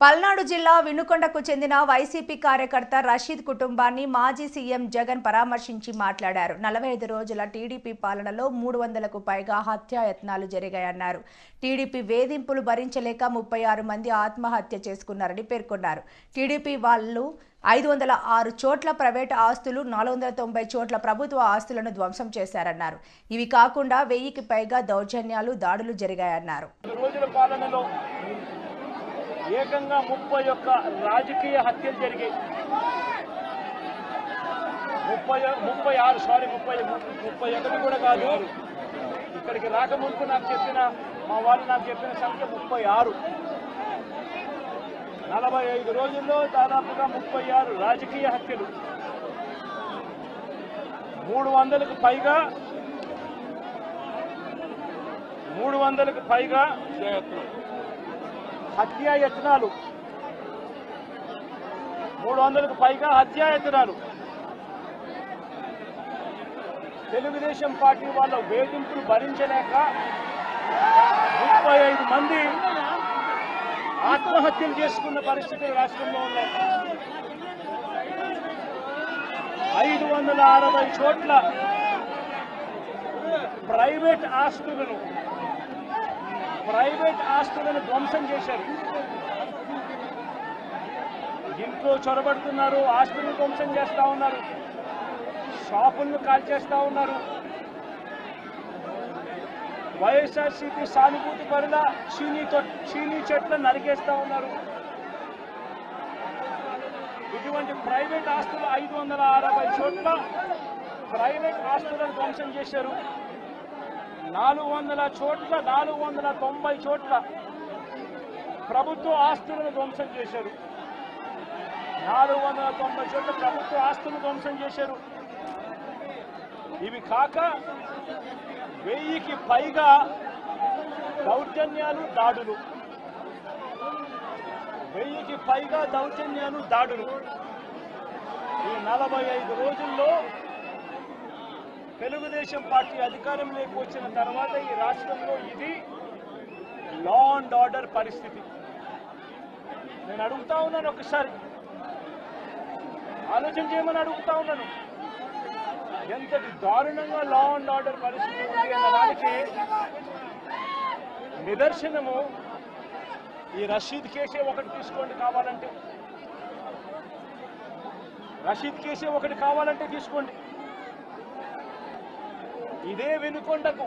పల్నాడు జిల్లా వినుకొండకు చెందిన వైసీపీ కార్యకర్త రషీద్ కుటుంబాన్ని మాజీ సీఎం జగన్ పరామర్శించి మాట్లాడారు. నలభై ఐదు రోజుల టీడీపీ పాలనలో మూడు వందలకు పైగా హత్యాయత్నాలు జరిగాయన్నారు. టీడీపీ వేధింపులు భరించలేక ముప్పై ఆరు మంది ఆత్మహత్య చేసుకున్నారని పేర్కొన్నారు. టీడీపీ వాళ్ళు ఐదు వందల ఆరు చోట్ల ప్రైవేట్ ఆస్తులు నాలుగు వందల తొంభై చోట్ల ప్రభుత్వ ఆస్తులను ధ్వంసం చేశారన్నారు. ఇవి కాకుండా వెయ్యికి పైగా దౌర్జన్యాలు దాడులు జరిగాయన్నారు. ఏకంగా ముప్పై ఒక్క రాజకీయ హత్యలు జరిగాయి. ముప్పై ముప్పై ఆరు సారీ ముప్పై ముప్పై ఒకటి కూడా కాదు. ఇక్కడికి రాకముందుకు నాకు చెప్పిన మా వాళ్ళు నాకు చెప్పిన సంఖ్య ముప్పై ఆరు. నలభై ఐదు రోజుల్లో దాదాపుగా ముప్పై ఆరు రాజకీయ హత్యలు. మూడు వందలకు పైగా మూడు వందలకు పైగా హత్యాయత్నాలు మూడు వందలకు పైగా హత్యాయత్నాలు తెలుగుదేశం పార్టీ వాళ్ళ వేధింపులు భరించలేక ముప్పై ఐదు మంది ఆత్మహత్యలు చేసుకున్న పరిస్థితులు రాష్ట్రంలో ఉన్నాయి. ఐదు వందల అరవై చోట్ల ప్రైవేట్ ఆస్తులను ప్రైవేట్ ఆస్తులను ధ్వంసం చేశారు. ఇంట్లో చొరబడుతున్నారు ఆస్తులను ధ్వంసం చేస్తా ఉన్నారు. షాపులను కాల్చేస్తా ఉన్నారు. వైఎస్ఆర్సీపీ సానుభూతి పరుల చీనీ చీనీ చెట్లను నరికేస్తా ఉన్నారు. ఇటువంటి ప్రైవేట్ ఆస్తులు ఐదు వందల అరవై చోట్ల ప్రైవేట్ ఆస్తులను ధ్వంసం చేశారు. నాలుగు వందల చోట్ల నాలుగు వందల తొంభై చోట్ల ప్రభుత్వ ఆస్తులను ధ్వంసం చేశారు. నాలుగు వందల తొంభై చోట్ల ప్రభుత్వ ఆస్తులను ధ్వంసం చేశారు. ఇవి కాక వెయ్యికి పైగా దౌర్జన్యాలు దాడులు. వెయ్యికి పైగా దౌర్జన్యాలు దాడులు. ఈ నలభై ఐదు రోజుల్లో తెలుగుదేశం పార్టీ అధికారంలోకి వచ్చిన తర్వాత ఈ రాష్ట్రంలో ఇది లా అండ్ ఆర్డర్ పరిస్థితి. నేను అడుగుతా ఉన్నాను ఒకసారి. ఆలోచన చేయమని అడుగుతా ఉన్నాను. ఎంతటి దారుణంగా లా అండ్ ఆర్డర్ పరిస్థితి ఉంది అన్న దానికి నిదర్శనము ఈ రషీద్ కేసే ఒకటి తీసుకోండి కావాలంటే. రషీద్ కేసే ఒకటి కావాలంటే తీసుకోండి. ఇదే వెనుకొండకు.